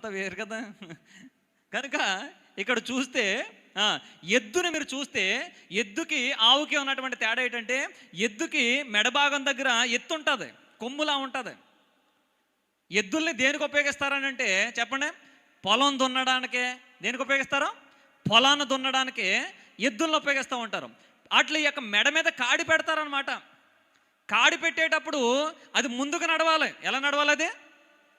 అంతా వేరు కదా. కనుక ఇక్కడ చూస్తే ఆ, ఎద్దుని మీరు చూస్తే ఎద్దుకి ఆవుకి ఉన్నటువంటి తేడా ఏంటంటే ఎద్దుకి మెడభాగం దగ్గర ఎత్తు ఉంటుంది కొమ్ములా ఉంటుంది. ఎద్దుల్ని దేనికి ఉపయోగిస్తారని అంటే చెప్పండి పొలం దున్నడానికే దేనికి ఉపయోగిస్తారు? పొలాన్ని దున్నడానికే ఎద్దులను ఉపయోగిస్తూ ఉంటారు. అట్లా ఈ యొక్క మెడ మీద కాడి పెడతారనమాట కాడి పెట్టేటప్పుడు అది ముందుకు నడవాలి. ఎలా నడవాలి అది?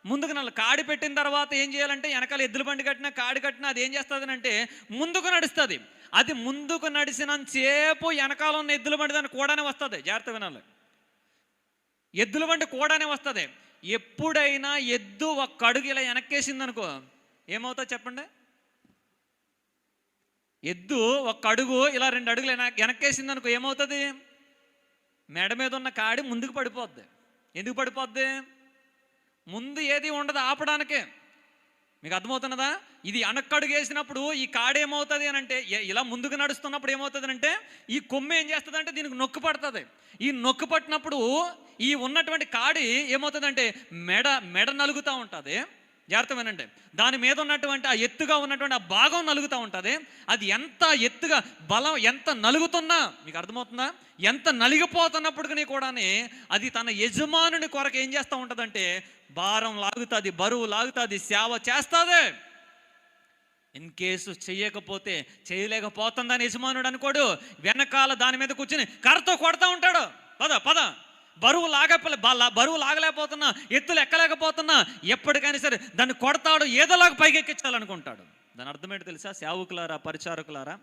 ముందుకు నడవాలి కాడి పెట్టిన తర్వాత ఏం చేయాలంటే వెనకాల ఎద్దుల బండి కట్టినా కాడి కట్టినా అది ఏం చేస్తుంది అంటే ముందుకు నడుస్తుంది. అది ముందుకు నడిచినంతసేపు వెనకాల ఉన్న ఎద్దుల బండి దాన్ని కూడానే వస్తుంది. జాగ్రత్త వినాలి. ఎద్దుల బండి కూడానే వస్తుంది. ఎప్పుడైనా ఎద్దు ఒక్క అడుగు ఇలా వెనక్కేసింది అనుకో ఏమవుతా చెప్పండి? ఎద్దు ఒక్క అడుగు ఇలా రెండు అడుగులు వెనక్ వెనక్కేసింది అనుకో ఏమవుతుంది? మెడ మీద ఉన్న కాడి ముందుకు పడిపోద్ది. ఎందుకు పడిపోద్ది? ముందు ఏది ఉండదు ఆపడానికే. మీకు అర్థమవుతున్నదా? ఇది వెనక్కడుగు వేసినప్పుడు ఈ కాడ ఏమవుతుంది అని అంటే ఇలా ముందుకు నడుస్తున్నప్పుడు ఏమవుతుంది అంటే ఈ కొమ్మ ఏం చేస్తుంది అంటే దీనికి నొక్కు పడుతుంది. ఈ నొక్కు పట్టినప్పుడు ఈ ఉన్నటువంటి కాడి ఏమవుతుందంటే మెడ మెడ నలుగుతూ ఉంటుంది. జాగ్రత్త వినండి. దాని మీద ఉన్నటువంటి ఆ ఎత్తుగా ఉన్నటువంటి ఆ భాగం నలుగుతూ ఉంటుంది. అది ఎంత ఎత్తుగా బలం ఎంత నలుగుతున్నా మీకు అర్థమవుతుందా? ఎంత నలిగిపోతున్నప్పటికీ కూడానే అది తన యజమానుని కొరకు ఏం చేస్తూ ఉంటుందంటే భారం లాగుతుంది బరువు లాగుతుంది సేవ చేస్తుంది. ఇన్ కేసు చేయకపోతే చేయలేకపోతుందని యజమానుడు అనుకోడు. వెనకాల దాని మీద కూర్చుని కర్రతో కొడతా ఉంటాడు. పద పద. బరువు లాగ బరువు లాగలేకపోతున్నా ఎత్తులు ఎక్కలేకపోతున్నా ఎప్పటికైనా సరే దాన్ని కొడతాడు ఏదోలాగా పైకెక్కించాలనుకుంటాడు. దాని అర్థమేంటి తెలుసా? సేవకులారా పరిచారకులారా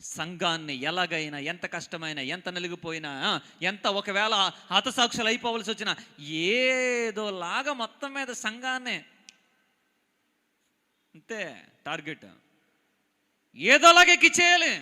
సంఘాన్ని ఎలాగైనా ఎంత కష్టమైనా ఎంత నలిగిపోయినా ఎంత ఒకవేళ హతసాక్షులు అయిపోవలసి వచ్చినా ఏదోలాగా మొత్తం మీద సంఘాన్ని అంతే టార్గెట్. ఏదోలాగా ఎక్కిచ్చేయాలి.